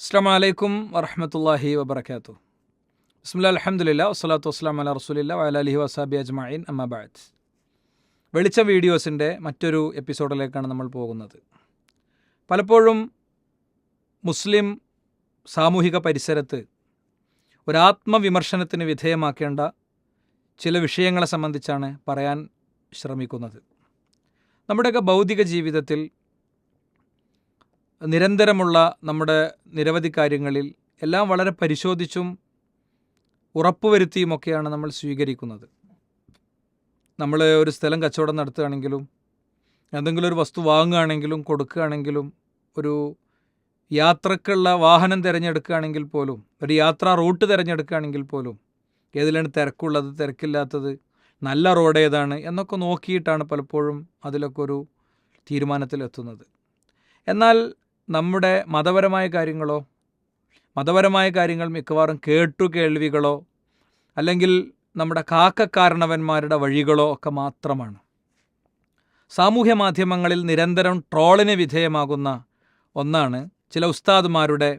അസ്സാം വലൈക്കും വറഹമത്തല്ലാഹി വബർക്കാത്തു ബിസ്മില്ല അലഹമുല്ല വസ്സലാത്തു വസ്സലാം അല റസൂലില്ല വലാലിഹി വസാബി അജ്മീൻ അമ്മബാദ് വെളിച്ച വീഡിയോസിന്റെ മറ്റൊരു എപ്പിസോഡിലേക്കാണ് നമ്മൾ പോകുന്നത്. പലപ്പോഴും മുസ്ലിം സാമൂഹിക പരിസരത്ത് ഒരാത്മവിമർശനത്തിന് വിധേയമാക്കേണ്ട ചില വിഷയങ്ങളെ സംബന്ധിച്ചാണ് പറയാൻ ശ്രമിക്കുന്നത്. നമ്മുടെയൊക്കെ ഭൗതിക ജീവിതത്തിൽ നിരന്തരമുള്ള നമ്മുടെ നിരവധി കാര്യങ്ങളിൽ എല്ലാം വളരെ പരിശോധിച്ചും ഉറപ്പുവരുത്തിയുമൊക്കെയാണ് നമ്മൾ സ്വീകരിക്കുന്നത്. നമ്മൾ ഒരു സ്ഥലം കച്ചവടം നടത്തുകയാണെങ്കിലും എന്തെങ്കിലും ഒരു വസ്തു വാങ്ങുകയാണെങ്കിലും കൊടുക്കുകയാണെങ്കിലും ഒരു യാത്രക്കുള്ള വാഹനം തിരഞ്ഞെടുക്കുകയാണെങ്കിൽ പോലും ഒരു യാത്രാ റൂട്ട് തിരഞ്ഞെടുക്കുകയാണെങ്കിൽ പോലും ഏതിലാണ് തിരക്കുള്ളത് തിരക്കില്ലാത്തത് നല്ല റോഡ് ഏതാണ് എന്നൊക്കെ നോക്കിയിട്ടാണ് പലപ്പോഴും അതിലൊക്കെ ഒരു തീരുമാനത്തിലെത്തുന്നത്. എന്നാൽ നമ്മുടെ മതപരമായ കാര്യങ്ങളോ മതപരമായ കാര്യങ്ങൾ മിക്കവാറും കേട്ടു കേൾവികളോ അല്ലെങ്കിൽ നമ്മുടെ കാക്കക്കാരണവന്മാരുടെ വഴികളോ ഒക്കെ മാത്രമാണ്. സാമൂഹ്യ മാധ്യമങ്ങളിൽ നിരന്തരം ട്രോളിന് വിധേയമാകുന്ന ഒന്നാണ് ചില ഉസ്താദുമാരുടെ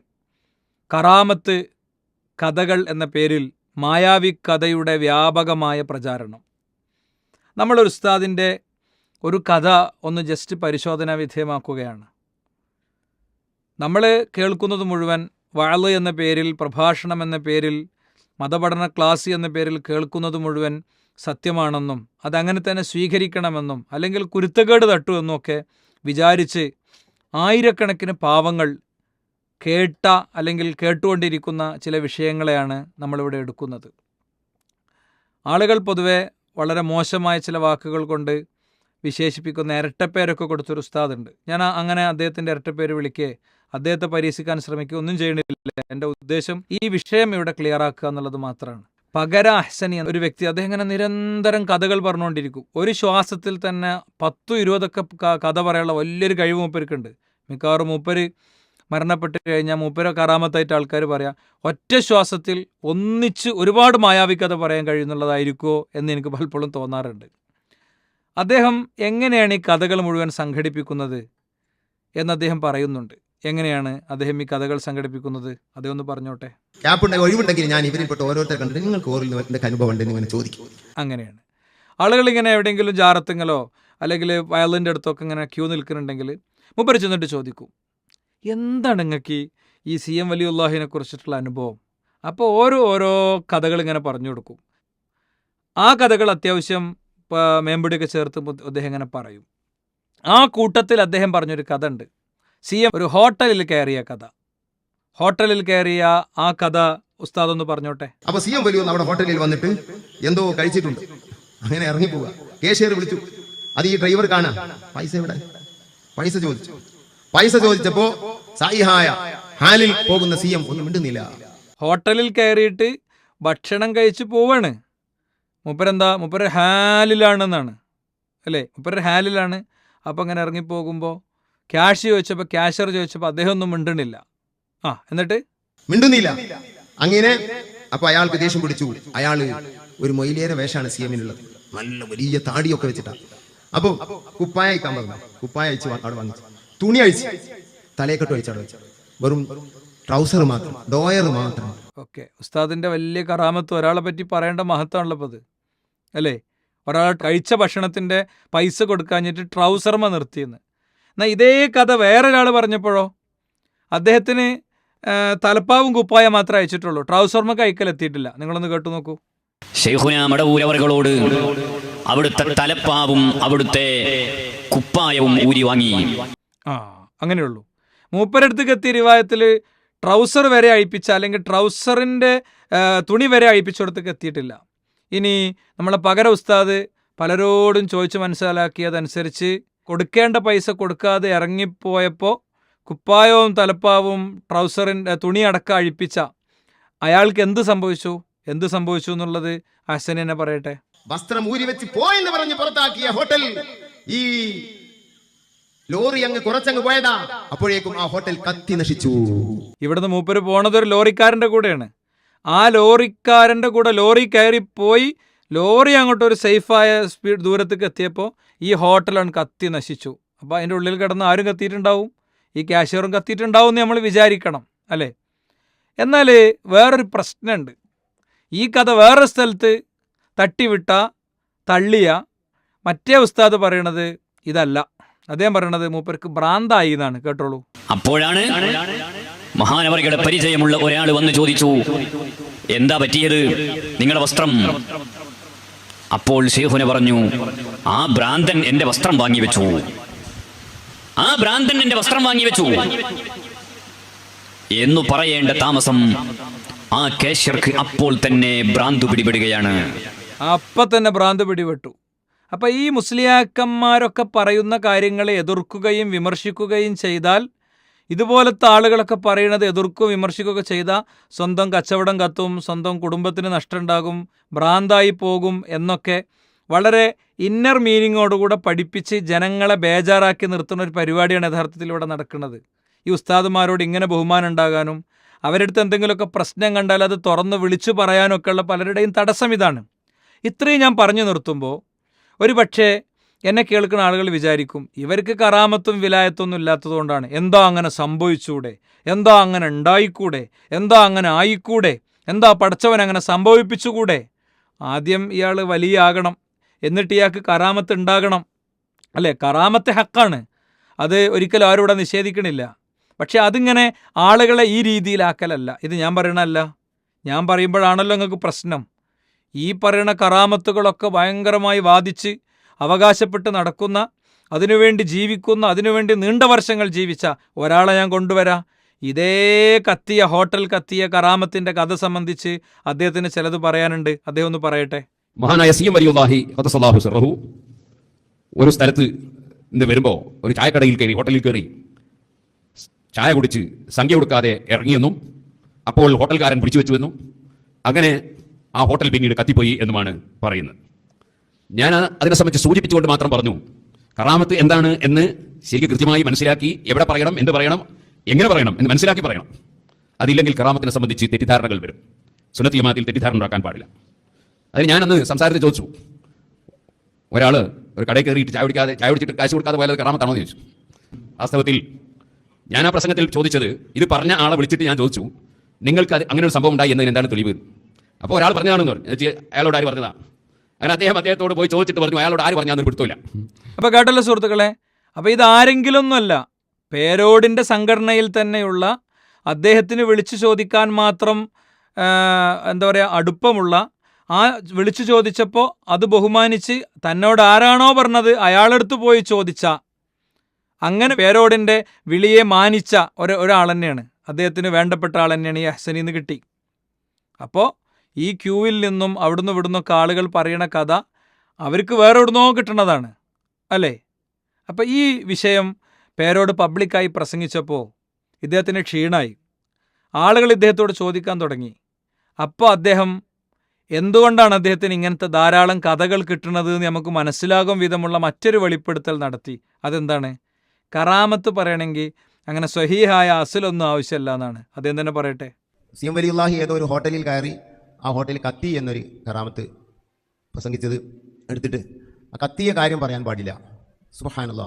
കറാമത്ത് കഥകൾ എന്ന പേരിൽ മായാവി കഥയുടെ വ്യാപകമായ പ്രചാരണം. നമ്മളൊരു ഉസ്താദിന്റെ ഒരു കഥ ഒന്ന് ജസ്റ്റ് പരിശോധനാ വിധേയമാക്കുകയാണ് നമ്മൾ കേൾക്കുന്നത് മുഴുവൻ വാൾ എന്ന പേരിൽ പ്രഭാഷണം എന്ന പേരിൽ മതപഠന ക്ലാസ് എന്ന പേരിൽ കേൾക്കുന്നത് മുഴുവൻ സത്യമാണെന്നും അതങ്ങനെ തന്നെ സ്വീകരിക്കണമെന്നും അല്ലെങ്കിൽ കുരുത്തക്കേട് തട്ടു ഒക്കെ വിചാരിച്ച് ആയിരക്കണക്കിന് പാവങ്ങൾ കേട്ട അല്ലെങ്കിൽ കേട്ടുകൊണ്ടിരിക്കുന്ന ചില വിഷയങ്ങളെയാണ് നമ്മളിവിടെ എടുക്കുന്നത്. ആളുകൾ പൊതുവെ വളരെ മോശമായ ചില വാക്കുകൾ കൊണ്ട് വിശേഷിപ്പിക്കുന്ന ഇരട്ടപ്പേരൊക്കെ കൊടുത്തൊരു ഉസ്താദുണ്ട്. ഞാൻ അങ്ങനെ അദ്ദേഹത്തിന്റെ ഇരട്ടപ്പേര് വിളിക്കേ അദ്ദേഹത്തെ പരീക്ഷിക്കാൻ ശ്രമിക്കുക ഒന്നും ചെയ്യണില്ല. എന്റെ ഉദ്ദേശം ഈ വിഷയം ഇവിടെ ക്ലിയർ ആക്കുക എന്നുള്ളത് മാത്രമാണ് പകര അഹ്സനി എന്ന ഒരു വ്യക്തി അദ്ദേഹം ഇങ്ങനെ നിരന്തരം കഥകൾ പറഞ്ഞുകൊണ്ടിരിക്കും. ഒരു ശ്വാസത്തിൽ തന്നെ പത്തും ഇരുപതൊക്കെ കഥ പറയാനുള്ള വലിയൊരു കഴിവ് മൂപ്പർക്കുണ്ട്. മിക്കവാറും മൂപ്പര് മരണപ്പെട്ട് കഴിഞ്ഞാൽ മൂപ്പര കറാമത്തായിട്ട് ആൾക്കാർ പറയാം ഒറ്റ ശ്വാസത്തിൽ ഒന്നിച്ച് ഒരുപാട് മായാവി കഥ പറയാൻ കഴിയുന്നുള്ളതായിരിക്കുമോ എന്ന് എനിക്ക് പലപ്പോഴും തോന്നാറുണ്ട്. അദ്ദേഹം എങ്ങനെയാണ് ഈ കഥകൾ മുഴുവൻ സംഘടിപ്പിക്കുന്നത് എന്ന് അദ്ദേഹം പറയുന്നുണ്ട്. എങ്ങനെയാണ് അദ്ദേഹം ഈ കഥകൾ സംഘടിപ്പിക്കുന്നത്? അദ്ദേഹം ഒന്ന് പറഞ്ഞോട്ടെ. ഒഴിവുണ്ടെങ്കിൽ ഞാൻ ഇവരിൽപ്പെട്ട നിങ്ങൾക്ക് അനുഭവം ഉണ്ടെന്ന് ഇങ്ങനെ ചോദിക്കും. അങ്ങനെയാണ്. ആളുകൾ ഇങ്ങനെ എവിടെയെങ്കിലും ജാറത്തുങ്ങളോ അല്ലെങ്കിൽ വയലിന്റെ അടുത്തൊക്കെ ഇങ്ങനെ ക്യൂ നിൽക്കുന്നുണ്ടെങ്കിൽ മുമ്പരി ചെന്നിട്ട് ചോദിക്കും എന്താണ് നിങ്ങൾക്ക് ഈ സി എം വലിയുല്ലാഹിനെ കുറിച്ചിട്ടുള്ള അനുഭവം? അപ്പോൾ ഓരോ ഓരോ കഥകൾ ഇങ്ങനെ പറഞ്ഞു കൊടുക്കും. ആ കഥകൾ അത്യാവശ്യം മേമ്പടിയൊക്കെ ചേർത്ത് അദ്ദേഹം ഇങ്ങനെ പറയും. ആ കൂട്ടത്തിൽ അദ്ദേഹം പറഞ്ഞൊരു കഥ ഉണ്ട് സി എം ഒരു ഹോട്ടലിൽ കയറിയ കഥ. ഹോട്ടലിൽ കയറിയ ആ കഥ ഉസ്താദ് ഒന്ന് പറഞ്ഞോട്ടെ. അപ്പൊ സി എം വലിയ നമ്മുടെ ഹോട്ടലിൽ വന്നിട്ട് എന്തോ കഴിച്ചിട്ടുണ്ട്. അങ്ങനെ ഇറങ്ങിപ്പോവുക. കേശേർ വിളിച്ചു. അത് ഈ ഡ്രൈവർ കാണാം. പൈസ എവിടെ? പൈസ ചോദിച്ചു. പൈസ ചോദിച്ചപ്പോ സായിഹായ ഹാലിൽ പോകുന്ന സി എം ഒന്നും മിണ്ടുന്നില്ല. ഹോട്ടലിൽ കയറിയിട്ട് ഭക്ഷണം കഴിച്ചു പോവാണ്. മുപ്പരെന്താ? മുപ്പര് ഹാലിലാണെന്നാണ്. അല്ലേ? മുപ്പര് ഹാലിലാണ്. അപ്പോൾ അങ്ങനെ ഇറങ്ങിപ്പോകുമ്പോൾ ക്യാഷ് ചോദിച്ചപ്പോൾ ക്യാഷർ ചോദിച്ചപ്പോൾ അദ്ദേഹം ഒന്നും മിണ്ടണില്ല ആ എന്നിട്ട്? മിണ്ടുന്നില്ല. അങ്ങനെ അപ്പൊ അയാൾക്ക് ദേഷ്യം പിടിച്ചു. അയാൾ ഒരു മൊയിലേറെ വേഷമാണ് സി എമ്മിനുള്ളത്. നല്ല വലിയ താടിയൊക്കെ വെച്ചിട്ടാ. അപ്പൊ കുപ്പായ അയക്കാൻ പറഞ്ഞു. കുപ്പായ അയച്ച് അവിടെ വാങ്ങിച്ചു. തുണി അഴിച്ച്. തലയെക്കെട്ട് അഴിച്ച് അവിടെ വെച്ചു. വെറും ട്രൗസർ മാത്രം ഡോയർ മാത്രം. ഓക്കെ. ഉസ്താദിന്റെ വലിയ കറാമത്ത് ഒരാളെ പറ്റി പറയേണ്ട മഹത്വമാണല്ലോ അത് അല്ലേ? ഒരാൾ കഴിച്ച ഭക്ഷണത്തിന്റെ പൈസ കൊടുക്കാഞ്ഞിട്ട് ട്രൗസർമ നിർത്തിയെന്ന്. എന്നാൽ ഇതേ കഥ വേറൊരാൾ പറഞ്ഞപ്പോഴോ? അദ്ദേഹത്തിന് തലപ്പാവും കുപ്പായ മാത്രമേ അയച്ചിട്ടുള്ളൂ. ട്രൗസർമ കൈക്കലെത്തിയിട്ടില്ല നിങ്ങളൊന്ന് കേട്ടു നോക്കൂ. മടവൂരവറുകളോട് അവിടുത്തെ തലപ്പാവും അവിടുത്തെ കുപ്പായവും ഊരി വാങ്ങി. ആ അങ്ങനെയുള്ളൂ. മൂപ്പരടുത്തേക്ക് എത്തിയ റിവായത്തിൽ ട്രൗസർ വരെ അഴിപ്പിച്ച അല്ലെങ്കിൽ ട്രൗസറിന്റെ തുണി വരെ അഴിപ്പിച്ചിടത്തേക്ക് എത്തിയിട്ടില്ല. ഇനി നമ്മളെ പകര ഉസ്താദ് പലരോടും ചോദിച്ച് മനസ്സിലാക്കിയതനുസരിച്ച് കൊടുക്കേണ്ട പൈസ കൊടുക്കാതെ ഇറങ്ങിപ്പോയപ്പോൾ കുപ്പായവും തലപ്പാവും ട്രൗസറിന്റെ തുണി അടക്കം അഴിപ്പിച്ച അയാൾക്ക് എന്ത് സംഭവിച്ചു? എന്ത് സംഭവിച്ചു എന്നുള്ളത് എന്നെ പറയട്ടെ. വസ്ത്രം ഊരി വെച്ച് പോയെന്ന് പറഞ്ഞ് പുറത്താക്കിയ ഹോട്ടൽ ഈ ലോറി അങ്ങ് കുറച്ചങ്ങ് പോയതാ. അപ്പോഴേക്കും ആ ഹോട്ടൽ കത്തി നശിച്ചു. ഇവിടുന്ന് മൂപ്പര് പോണത് ഒരു ലോറിക്കാരന്റെ കൂടെയാണ്. ആ ലോറിക്കാരന്റെ കൂടെ ലോറി കയറിപ്പോയി ലോറി അങ്ങോട്ട് ഒരു സേഫായ സ്പീഡ് ദൂരത്തേക്ക് എത്തിയപ്പോൾ ഈ ഹോട്ടലാണ് കത്തി നശിച്ചു. അപ്പോൾ അതിന്റെ ഉള്ളിൽ കിടന്ന് ആരും കത്തിയിട്ടുണ്ടാവും. ഈ ക്യാഷ്യറും കത്തിയിട്ടുണ്ടാവും എന്ന് നമ്മൾ വിചാരിക്കണം അല്ലേ? എന്നാൽ വേറൊരു പ്രശ്നമുണ്ട്. ഈ കഥ വേറൊരു സ്ഥലത്ത് തട്ടിവിട്ട തള്ളിയ മറ്റേ ഉസ്താദ് പറയണത് ഇതല്ല. അദ്ദേഹം പറയണത് മൂപ്പർക്ക് ഭ്രാന്തായി എന്നാണ്. കേട്ടോളൂ. അപ്പോഴാണ് മഹാനവറികളെ പരിചയമുള്ള ഒരാൾ വന്ന് ചോദിച്ചു എന്താ പറ്റിയത്? നിങ്ങളുടെ വസ്ത്രം? അപ്പോൾ ഷേഹുനെ പറഞ്ഞു ആ ഭ്രാന്തൻ എന്റെ വസ്ത്രം വാങ്ങിവെച്ചു ആ ഭ്രാന്തൻ എന്റെ വസ്ത്രം വാങ്ങിവെച്ചു എന്നു പറയേണ്ട താമസം ആ കേശർക്ക് അപ്പോൾ തന്നെ ഭ്രാന്തു പിടിപെടുകയാണ്. അപ്പൊ തന്നെ ഭ്രാന്ത് പിടിപെട്ടു. അപ്പൊ ഈ മുസ്ലിയാക്കന്മാരൊക്കെ പറയുന്ന കാര്യങ്ങളെ എതിർക്കുകയും വിമർശിക്കുകയും ചെയ്താൽ ഇതുപോലത്തെ ആളുകളൊക്കെ പറയുന്നത് എതിർക്കും വിമർശിക്കുകയൊക്കെ ചെയ്ത സ്വന്തം കച്ചവടം കത്തും സ്വന്തം കുടുംബത്തിന് നഷ്ടമുണ്ടാകും ഭ്രാന്തായി പോകും എന്നൊക്കെ വളരെ ഇന്നർ മീനിങ്ങോടുകൂടെ പഠിപ്പിച്ച് ജനങ്ങളെ ബേജാറാക്കി നിർത്തുന്ന ഒരു പരിപാടിയാണ് യഥാർത്ഥത്തിൽ ഇവിടെ നടക്കുന്നത്. ഈ ഉസ്താദുമാരോട് ഇങ്ങനെ ബഹുമാനം ഉണ്ടാകാനും അവരെടുത്ത് എന്തെങ്കിലുമൊക്കെ പ്രശ്നം കണ്ടാൽ അത് തുറന്ന് വിളിച്ചു പറയാനൊക്കെയുള്ള പലരുടെയും തടസ്സം ഇതാണ്. ഇത്രയും ഞാൻ പറഞ്ഞു നിർത്തുമ്പോൾ ഒരു പക്ഷേ എന്നെ കേൾക്കുന്ന ആളുകൾ വിചാരിക്കും ഇവർക്ക് കറാമത്തും വിലായത്തൊന്നും ഇല്ലാത്തതുകൊണ്ടാണ്. എന്താ അങ്ങനെ സംഭവിച്ചൂടെ? എന്താ അങ്ങനെ ഉണ്ടായിക്കൂടെ? എന്താ അങ്ങനെ ആയിക്കൂടെ? എന്താ പഠിച്ചവൻ അങ്ങനെ സംഭവിപ്പിച്ചുകൂടെ? ആദ്യം ഇയാൾ വലിയ ആകണം എന്നിട്ട് ഇയാൾക്ക് കറാമത്ത് ഉണ്ടാകണം. അല്ലേ? കറാമത്ത് ഹക്കാണ്. അത് ഒരിക്കലും ആരും ഇവിടെ നിഷേധിക്കണില്ല. പക്ഷെ അതിങ്ങനെ ആളുകളെ ഈ രീതിയിലാക്കലല്ല. ഇത് ഞാൻ പറയണല്ല ഞാൻ പറയുമ്പോഴാണല്ലോ നിങ്ങൾക്ക് പ്രശ്നം. ഈ പറയുന്ന കറാമത്തുകളൊക്കെ ഭയങ്കരമായി വാദിച്ച് അവകാശപ്പെട്ട് നടക്കുന്ന അതിനുവേണ്ടി ജീവിക്കുന്ന അതിനുവേണ്ടി നീണ്ട വർഷങ്ങൾ ജീവിച്ച ഒരാളെ ഞാൻ കൊണ്ടുവരാം. ഇതേ കത്തിയ ഹോട്ടൽ കത്തിയ കറാമത്തിന്റെ കഥ സംബന്ധിച്ച് അദ്ദേഹത്തിന് ചിലത് പറയാനുണ്ട്. അദ്ദേഹം ഒന്ന് പറയട്ടെ. മഹാനായ ഒരു സ്ഥലത്ത് ഇന്ന് വരുമ്പോൾ ഒരു ചായക്കടയിൽ കയറി ഹോട്ടലിൽ കയറി ചായ കുടിച്ച് സംഖ്യ കൊടുക്കാതെ ഇറങ്ങിയെന്നും അപ്പോൾ ഹോട്ടൽക്കാരൻ പിടിച്ചു വെച്ചുവെന്നും അങ്ങനെ ആ ഹോട്ടൽ പിന്നീട് കത്തിപ്പോയി എന്നുമാണ് പറയുന്നത്. ഞാൻ അതിനെ സംബന്ധിച്ച് സൂചിപ്പിച്ചുകൊണ്ട് മാത്രം പറഞ്ഞു. കറാമത്ത് എന്താണ് എന്ന് ശരിക്ക് കൃത്യമായി മനസ്സിലാക്കി എവിടെ പറയണം എന്ത് പറയണം എങ്ങനെ പറയണം എന്ന് മനസ്സിലാക്കി പറയണം. അതില്ലെങ്കിൽ കറാമത്തിനെ സംബന്ധിച്ച് തെറ്റിദ്ധാരണകൾ വരും. സുന്നത്ത് ജമാത്തിൽ തെറ്റിദ്ധാരണ ഉണ്ടാക്കാൻ പാടില്ല. അതിന് അന്ന് സംസാരത്തിൽ ചോദിച്ചു. ഒരാൾ ഒരു കടയിൽ കയറിയിട്ട് ചായ കുടിക്കാതെ ചായ കുടിച്ചിട്ട് കാശ് കൊടുക്കാതെ പോയാൽ കറാമത്താണോ എന്ന് ചോദിച്ചു. വാസ്തവത്തിൽ ഞാൻ ആ പ്രസംഗത്തിൽ ചോദിച്ചത് ഇത് പറഞ്ഞ ആളെ വിളിച്ചിട്ട് ഞാൻ ചോദിച്ചു. നിങ്ങൾക്ക് അത് അങ്ങനെ ഒരു സംഭവം ഉണ്ടായി എന്നതിന് എന്താണ് തെളിവ്? അപ്പോൾ ഒരാൾ പറഞ്ഞതാണെന്ന് പറഞ്ഞു. അയാളോട് ആര് പറഞ്ഞതാ? അങ്ങനെ അദ്ദേഹം അദ്ദേഹത്തോട് പോയി ചോദിച്ചിട്ട് പറഞ്ഞു അയാളോട് ആര് പറഞ്ഞാൽ പിടുത്തില്ല അപ്പോൾ കേട്ടല്ലോ സുഹൃത്തുക്കളെ അപ്പോൾ ഇത് ആരെങ്കിലൊന്നുമല്ല പേരോടിന്റെ സംഘടനയിൽ തന്നെയുള്ള അദ്ദേഹത്തിന് വിളിച്ചു ചോദിക്കാൻ മാത്രം എന്താ പറയുക അടുപ്പമുള്ള ആ വിളിച്ചു ചോദിച്ചപ്പോൾ അത് ബഹുമാനിച്ച് തന്നോട് ആരാണോ പറഞ്ഞത് അയാളെടുത്ത് പോയി ചോദിച്ച അങ്ങനെ പേരോടിന്റെ വിളിയെ മാനിച്ച ഒരു ഒരാൾ തന്നെയാണ്. അദ്ദേഹത്തിന് വേണ്ടപ്പെട്ട ആൾ തന്നെയാണ് ഈ ഹസനിന്ന് കിട്ടി. അപ്പോൾ ഈ ക്യൂവിൽ നിന്നും അവിടുന്ന് ഇവിടുന്നൊക്കെ ആളുകൾ പറയണ കഥ അവർക്ക് വേറെ എവിടുന്നോ കിട്ടണതാണ് അല്ലേ? അപ്പം ഈ വിഷയം പേരോട് പബ്ലിക്കായി പ്രസംഗിച്ചപ്പോൾ ഇദ്ദേഹത്തിന് ക്ഷീണായി. ആളുകൾ ഇദ്ദേഹത്തോട് ചോദിക്കാൻ തുടങ്ങി. അപ്പോൾ അദ്ദേഹം എന്തുകൊണ്ടാണ് അദ്ദേഹത്തിന് ഇങ്ങനത്തെ ധാരാളം കഥകൾ കിട്ടുന്നത് എന്ന് നമുക്ക് മനസ്സിലാകും വിധമുള്ള മറ്റൊരു വെളിപ്പെടുത്തൽ നടത്തി. അതെന്താണ്? കറാമത്ത് പറയണമെങ്കിൽ അങ്ങനെ സ്വഹീഹായ അസിലൊന്നും ആവശ്യമല്ല എന്നാണ്. അദ്ദേഹം തന്നെ പറയട്ടെ. ഏതോ ഒരു ഹോട്ടലിൽ കയറി ആ ഹോട്ടലിൽ കത്തി എന്നൊരു കറാമത്ത് പ്രസംഗിച്ചത് എടുത്തിട്ട് ആ കത്തിയ കാര്യം പറയാൻ പാടില്ല. സുഹാനുള്ള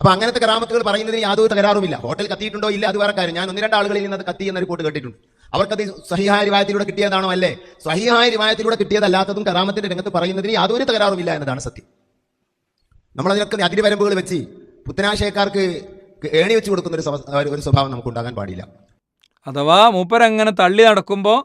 അപ്പൊ അങ്ങനത്തെ കറാമത്തുകൾ പറയുന്നതിന് യാതൊരു തകരാറുമില്ല. ഹോട്ടൽ കത്തിയിട്ടുണ്ടോ ഇല്ല അത് വേറെ കാര്യം. ഞാൻ ഒന്ന് രണ്ട് ആളുകളിൽ നിന്ന് അത് കത്തി എന്ന റിപ്പോർട്ട് കേട്ടിട്ടുണ്ട്. അവർക്കത് സഹിഹായ രൂപായത്തിലൂടെ കിട്ടിയതാണോ അല്ലേ? സഹിഹായ രൂപായത്തിലൂടെ കിട്ടിയതല്ലാത്തതും കറാമത്തിന്റെ രംഗത്ത് പറയുന്നതിന് യാതൊരു തകരാറുമില്ല എന്നതാണ് സത്യം. നമ്മളതിനൊക്കെ അതിരിവരമ്പുകൾ വെച്ച് പുത്തനാശയക്കാർക്ക് ഏണി വെച്ച് കൊടുക്കുന്ന ഒരു സ്വഭാവം നമുക്ക് ഉണ്ടാകാൻ പാടില്ല. അഥവാ മൂപ്പരങ്ങനെ തള്ളി നടക്കുമ്പോൾ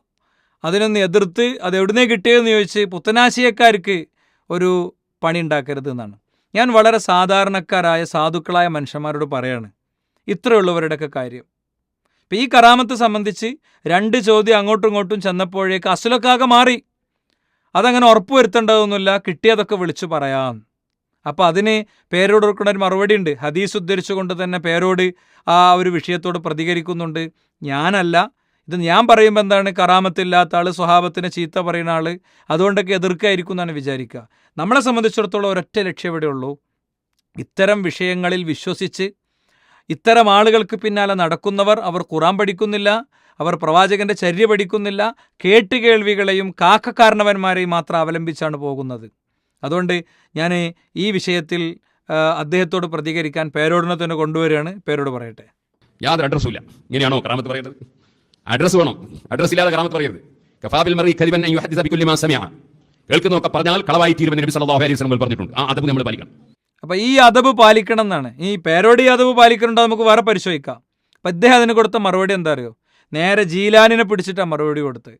അതിനൊന്ന് എതിർത്ത് അത് എവിടുന്നേ കിട്ടിയതെന്ന് ചോദിച്ച് പുത്തനാശയക്കാർക്ക് ഒരു പണി ഉണ്ടാക്കരുത് എന്നാണ്. ഞാൻ വളരെ സാധാരണക്കാരായ സാധുക്കളായ മനുഷ്യന്മാരോട് പറയാണ് ഇത്രയുള്ളവരുടെയൊക്കെ കാര്യം. ഇപ്പം ഈ കറാമത്ത് സംബന്ധിച്ച് രണ്ട് ചോദ്യം അങ്ങോട്ടും ഇങ്ങോട്ടും ചെന്നപ്പോഴേക്ക് അസുലക്കാകെ മാറി. അതങ്ങനെ ഉറപ്പ് വരുത്തേണ്ടതൊന്നുമില്ല കിട്ടിയതൊക്കെ വിളിച്ചു പറയാം. അപ്പോൾ അതിന് പേരോട് കൊടുക്കുന്ന ഒരു മറുപടി ഉണ്ട്. ഹദീസ് ഉദ്ധരിച്ചുകൊണ്ട് തന്നെ പേരോട് ആ ഒരു വിഷയത്തോട് പ്രതികരിക്കുന്നുണ്ട്. ഞാനല്ല ഇത് ഞാൻ പറയുമ്പോൾ എന്താണ്? കറാമത്തില്ലാത്ത ആൾ സ്വഭാവത്തിന് ചീത്ത പറയുന്ന ആൾ അതുകൊണ്ടൊക്കെ എതിർക്കായിരിക്കും എന്നാണ് വിചാരിക്കുക നമ്മളെ സംബന്ധിച്ചിടത്തോളം ഒരൊറ്റ ലക്ഷ്യം ഇവിടെ ഉള്ളൂ. ഇത്തരം വിഷയങ്ങളിൽ വിശ്വസിച്ച് ഇത്തരം ആളുകൾക്ക് പിന്നാലെ നടക്കുന്നവർ അവർ ഖുറാൻ പഠിക്കുന്നില്ല അവർ പ്രവാചകന്റെ ചര്യ പഠിക്കുന്നില്ല കേട്ടുകേൾവികളെയും കാക്കക്കാരണവന്മാരെയും മാത്രം അവലംബിച്ചാണ് പോകുന്നത്. അതുകൊണ്ട് ഞാൻ ഈ വിഷയത്തിൽ അദ്ദേഹത്തോട് പ്രതികരിക്കാൻ പേരോടിനെ തന്നെ കൊണ്ടുവരികയാണ്. പേരോട് പറയട്ടെ. യാതൊരു അഡ്രസ്സും ഇല്ല. ഇങ്ങനെയാണോ കറാമത്ത് പറയുന്നത് അഡ്രസ്സ് വേണം. അഡ്രസ് ഇല്ലാതെ കറാമത്ത് പറയരുത്. കഫാബിൽ മറി കരിവൻ കേൾക്കുന്നൊക്കെ പറഞ്ഞാൽ കളവായി തീരുമെന്ന് നബി സല്ലല്ലാഹു അലൈഹി വസല്ലം പറഞ്ഞിട്ടുണ്ട്. ആ അതബ് നമ്മൾ പാലിക്കണം. അപ്പോൾ ഈ അതബ് പാലിക്കണം എന്നാണ്. ഈ പേരോടി അതബ് പാലിക്കുന്നുണ്ടോ നമുക്ക് വേറെ പരിശോധിക്കാം. അപ്പം ഇദ്ദേഹം അതിന് കൊടുത്ത മറുപടി എന്താ അറിയോ? നേരെ ജീലാനിനെ പിടിച്ചിട്ടാണ് മറുപടി കൊടുത്ത്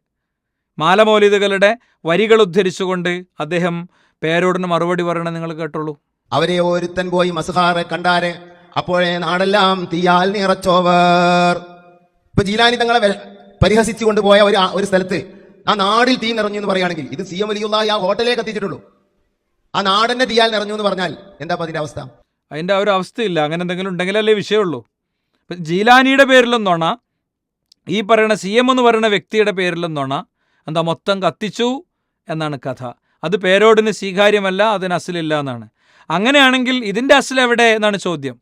മാലമൗലിതകളുടെ വരികൾ ഉദ്ധരിച്ചുകൊണ്ട് അദ്ദേഹം പേരോടിന് മറുപടി പറയണം നിങ്ങൾ കേട്ടോളൂ. അവരെ ഒരുത്തൻ പോയി മസുഹാറെ കണ്ടാരെ. അപ്പോഴേ നാടെല്ലാം തീയാൽ നിറച്ചോവർ. ഇപ്പൊ ജീലാനി തങ്ങളെ പരിഹസിച്ചു കൊണ്ടുപോയ പോയ ഒരു ഒരു സ്ഥലത്ത് ആ നാടിൽ തീ നിറഞ്ഞു എന്ന് പറയുകയാണെങ്കിൽ ഇത് സി എം വലിയുള്ള ആ ഹോട്ടലിലേക്ക് എത്തിച്ചിട്ടുള്ളൂ. ആ നാടന്റെ തീയാൽ നിറഞ്ഞു എന്ന് പറഞ്ഞാൽ എന്താ അതിന്റെ അവസ്ഥ? അതിന്റെ ആ ഒരു അവസ്ഥയില്ല. അങ്ങനെ എന്തെങ്കിലും ഉണ്ടെങ്കിലല്ലേ വിഷയമുള്ളൂ. ജീലാനിയുടെ പേരിലൊന്നോണ നോണ ഈ പറയുന്ന സി എം എന്ന് പറയുന്ന വ്യക്തിയുടെ പേരിലൊന്നോണ നോണ എന്താ മൊത്തം കത്തിച്ചു എന്നാണ് കഥ. അത് പേരോടിന് സ്വീകാര്യമല്ല അതിന് അസിലില്ല എന്നാണ്. അങ്ങനെയാണെങ്കിൽ ഇതിന്റെ അസിൽ എവിടെ എന്നാണ് ചോദ്യം.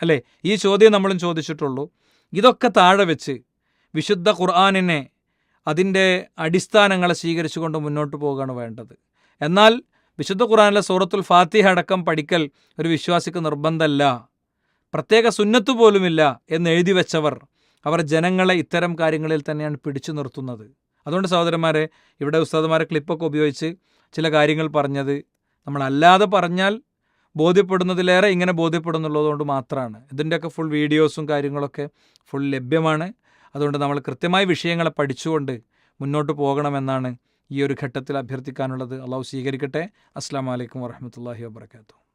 അല്ലേ? ഈ ചോദ്യം നമ്മളും ചോദിച്ചിട്ടുള്ളൂ. ഇതൊക്കെ താഴെ വെച്ച് വിശുദ്ധ ഖുർആാനിനെ അതിന്റെ അടിസ്ഥാനങ്ങളെ സ്വീകരിച്ചുകൊണ്ട് മുന്നോട്ട് പോവുകയാണ് വേണ്ടത്. എന്നാൽ വിശുദ്ധ ഖുർആാനിലെ സൂറത്തുൽ ഫാത്തിഹ അടക്കം പഠിക്കൽ ഒരു വിശ്വാസിക്ക് നിർബന്ധമല്ല. പ്രത്യേക സുന്നത്ത് പോലുമില്ല എന്ന് എഴുതി വെച്ചവർ അവർ ജനങ്ങളെ ഇത്തരം കാര്യങ്ങളിൽ തന്നെയാണ് പിടിച്ചു നിർത്തുന്നത്. അതുകൊണ്ട് സഹോദരന്മാരെ ഇവിടെ ഉസ്താദന്മാരെ ക്ലിപ്പൊക്കെ ഉപയോഗിച്ച് ചില കാര്യങ്ങൾ പറഞ്ഞത് നമ്മളല്ലാതെ പറഞ്ഞാൽ ബോധ്യപ്പെടുന്നതിലേറെ ഇങ്ങനെ ബോധ്യപ്പെടുന്നുള്ളതുകൊണ്ട് മാത്രമാണ് ഇതിന്റെയൊക്കെ ഫുൾ വീഡിയോസും കാര്യങ്ങളൊക്കെ ഫുൾ ലഭ്യമാണ്. അതുകൊണ്ട് നമ്മൾ കൃത്യമായ വിഷയങ്ങളെ പഠിച്ചുകൊണ്ട് മുന്നോട്ട് പോകണമെന്നാണ് ഈ ഒരു ഘട്ടത്തിൽ അഭ്യർത്ഥിക്കാനുള്ളത്. അള്ളാഹു സ്വീകരിക്കട്ടെ. അസ്സാം വലൈക്കും വാഹമത്തല്ലാഹി വാബർക്കാത്തു